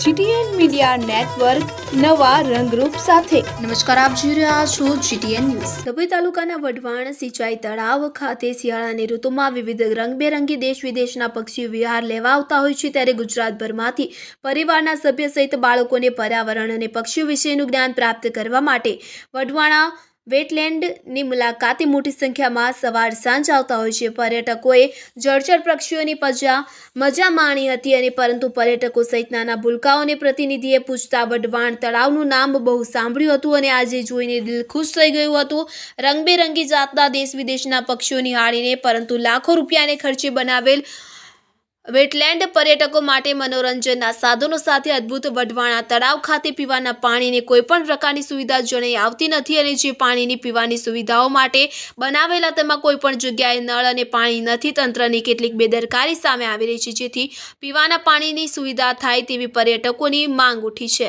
GTN media network નવા રંગરૂપ સાથે. નમસ્કાર, આપ જોઈ રહ્યા છો જીટીએન ન્યૂઝ. ડભોઈ તાલુકાના વઢવાણ, સિંચાઈ તળાવ ખાતે શિયાળાની ઋતુમાં વિવિધ રંગબેરંગી દેશ વિદેશના પક્ષીઓ વિહાર લેવા આવતા હોય છે ત્યારે ગુજરાતભરમાંથી પરિવારના સભ્ય સહિત બાળકોને પર્યાવરણ અને પક્ષીઓ વિશેનું જ્ઞાન પ્રાપ્ત કરવા માટે વઢવાણા વેટલેન્ડની મુલાકાતે મોટી સંખ્યામાં સવાર સાંજ આવતા હોય છે. પર્યટકોએ જળચર પક્ષીઓની પજા, મજા માણી હતી અને પરંતુ પર્યટકો સહિત નાના ભૂલકાઓને પ્રતિનિધિએ પૂછતા વઢવાણ તળાવનું નામ બહુ સાંભળ્યું હતું અને આજે જોઈને દિલ ખુશ થઈ ગયું હતું. રંગબેરંગી જાતના દેશ વિદેશના પક્ષીઓ નિહાળીને પરંતુ લાખો રૂપિયાને ખર્ચે બનાવેલ વેટલેન્ડ પર્યટકો માટે મનોરંજનના સાધનો સાથે અદ્ભુત વઢવાણા તળાવ ખાતે પીવાના પાણીની કોઈ પણ પ્રકારની સુવિધા જણાઈ આવતી નથી અને જે પાણીની પીવાની સુવિધાઓ માટે બનાવેલા તેમાં કોઈપણ જગ્યાએ નળ અને પાણી નથી, તંત્રની કેટલીક બેદરકારી સામે આવી રહી છે, જેથી પીવાના પાણીની સુવિધા થાય તેવી પર્યટકોની માંગ ઉઠી છે.